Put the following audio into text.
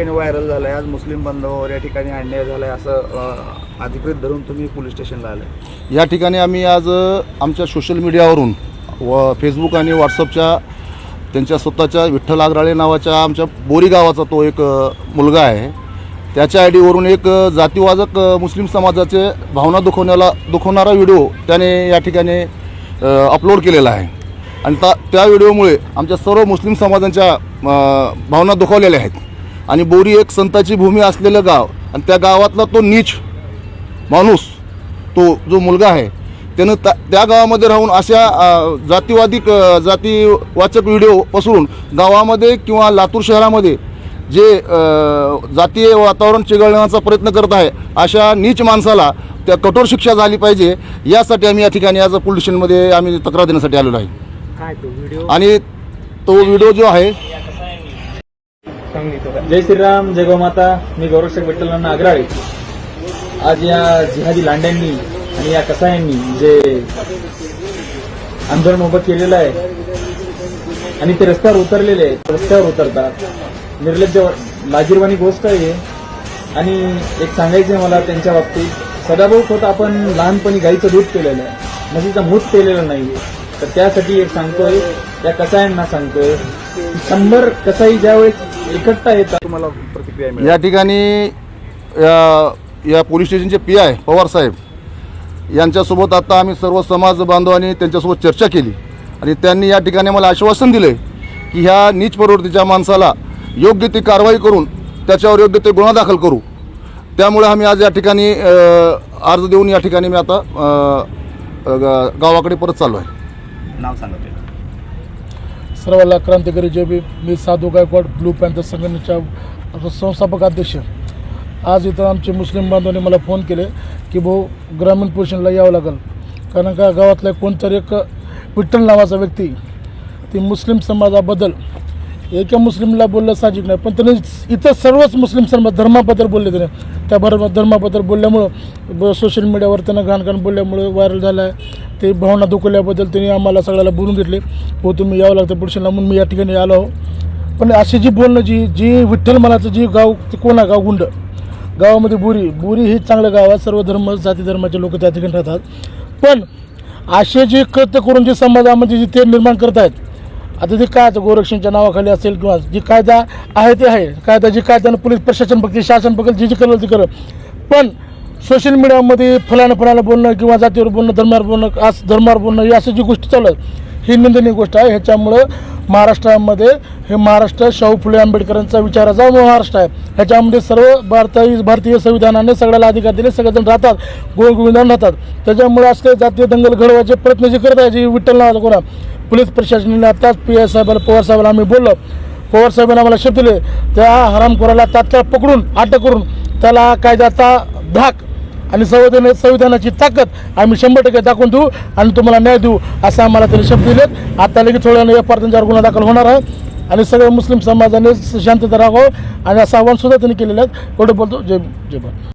ठिकाणी व्हायरल झालं आहे आज मुस्लिम बांधवावर या ठिकाणी अन्याय झाला आहे असं अधिकृत धरून तुम्ही पोलीस स्टेशनला आले या ठिकाणी आम्ही आज आमच्या सोशल मीडियावरून व फेसबुक आणि व्हॉट्सअपच्या त्यांच्या स्वतःच्या विठ्ठल आगराळे नावाच्या आमच्या बोरी गावाचा तो एक मुलगा आहे. त्याच्या आय डीवरून एक जातीवाजक मुस्लिम समाजाचे भावना दुखवण्याला दुखवणारा व्हिडिओ त्याने या ठिकाणी अपलोड केलेला आहे. आणि त्या त्या व्हिडिओमुळे आमच्या सर्व मुस्लिम समाजांच्या भावना दुखावलेल्या आहेत. आणि बोरी एक संताची भूमी असलेलं गाव. आणि त्या गावातला तो नीच माणूस तो जो मुलगा आहे त्यानं त्या त्या गावामध्ये राहून अशा जातीवादी क- जातीवाचक व्हिडिओ पसरून गावामध्ये किंवा लातूर शहरामध्ये जे जातीय वातावरण चिघळण्याचा प्रयत्न करत आहे अशा नीच माणसाला त्या कठोर शिक्षा झाली पाहिजे यासाठी आम्ही या ठिकाणी आज पोलीस स्टेशनमध्ये आम्ही तक्रार देण्यासाठी आलेलो आहे. आणि तो व्हिडिओ जो आहे जय श्रीराम जय गोमाता मी गौरक्षक विठ्ठलांना अग्राळे आज या जिहादी लांड्यांनी आणि या कसायांनी जे आंदोलन उभं केलेलं आहे आणि ते रस्त्यावर उतरलेले आहेत रस्त्यावर उतरतात. निर्लज्ज लाजीरवाणी गोष्ट आहे आणि एक सांगायचं मला त्यांच्या बाबतीत सदाभाऊ खोत आपण लहानपणी गाईचं दूध पेलेलं आहे. म्हशीचं मूत पेलेलं नाहीये तर त्यासाठी एक सांगतोय या कसायांना सांगतोय शंभर कसाई ज्यावेळेस एकट्टा येतात. तुम्हाला प्रतिक्रिया मिळाली. या ठिकाणी या या पोलीस स्टेशनचे पी आय पवार साहेब यांच्यासोबत आता आम्ही सर्व समाज बांधवांनी त्यांच्यासोबत चर्चा केली. आणि त्यांनी या ठिकाणी मला आश्वासन दिले की ह्या नीच प्रवृत्तीच्या माणसाला योग्य ती कारवाई करून त्याच्यावर योग्य ते गुन्हा दाखल करू. त्यामुळे आम्ही आज या ठिकाणी अर्ज देऊन या ठिकाणी मी आता गावाकडे परत चाललो आहे नाव सांगा ते. सर्वांना क्रांतिकारी जे बी मी साधू गायकवाड ब्लू पॅन्थर संघटनेच्या संस्थापक अध्यक्ष. आज इथं आमचे मुस्लिम बांधवांनी मला फोन केले की भाऊ ग्रामीण पोषणला यावं लागेल. कारण का गावातला कोणतरी एक विठ्ठल नावाचा व्यक्ती ती मुस्लिम समाजाबद्दल एका मुस्लिमला बोललं साहजिक नाही. पण त्यांनी इतर सर्वच मुस्लिम सर्व धर्माबद्दल बोलले त्याने. त्या धर्माबद्दल बोलल्यामुळं ब सोशल मीडियावर त्यांना घाणघाण बोलल्यामुळं व्हायरल झालं आहे ते भावना दुखवल्याबद्दल त्यांनी आम्हाला सगळ्याला बोलून घेतले. हो तुम्ही यावं लागतं पुढच्या म्हणून मी या ठिकाणी आलो आहो. पण अशी जी बोलणं जी जी विठ्ठल मनाचं जी गाव ते कोण आहे? गाव गुंड. गावामध्ये बोरी. बोरी हे चांगलं गाव आहे. सर्व धर्म जाती धर्माचे लोक त्या ठिकाणी राहतात. पण असे जे कृत्य करून जे समाजामध्ये जे ते निर्माण करत आहेत आता ते काय गोरक्षणच्या नावाखाली असेल किंवा जी कायदा आहे ते आहे. कायदा जी कायद्यानं पोलीस प्रशासन बघते शासन बघेल जे जे करेल ते करेल. पण सोशल मीडियामध्ये फलानं फलानं बोलणं किंवा जातीवर बोलणं धर्मावर बोलणं असं धर्मावर बोलणं या अशा जी गोष्टी चालू आहेत ही निंदनीय गोष्ट आहे. ह्याच्यामुळं महाराष्ट्रामध्ये हे महाराष्ट्र शाहू फुले आंबेडकरांचा विचाराचा महाराष्ट्र आहे. ह्याच्यामध्ये सर्व भारतीय भारतीय संविधानाने सगळ्याला अधिकार दिले. सगळेजण राहतात. गोविंदान राहतात. त्याच्यामुळे असले जातीय दंगल घडवायचे प्रयत्न जे करत आहे जे विठ्ठल नावाचा कोणा पोलीस प्रशासनाने आताच पी एस साहेबाला पवार साहेबाला आम्ही बोललो. पवार साहेबांना आम्हाला शब्द दिले. त्या हरामखोराला तात्काळ पकडून अटक करून त्याला कायद्याचा धाक आणि संविधान संविधानाची ताकद आम्ही शंभर टक्के दाखवून देऊ आणि तुम्हाला न्याय देऊ असं आम्हाला त्यांनी शब्द दिलेत आता लगेच थोड्या वेळाने एफ आर त्यांच्यावर गुन्हा दाखल होणार आहे. आणि सगळ्या मुस्लिम समाजाने शांतता राहावं आणि असं आव्हान सुद्धा त्यांनी केलेलं आहे. एवढं बोलतो. जय जय भारत.